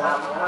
ทำ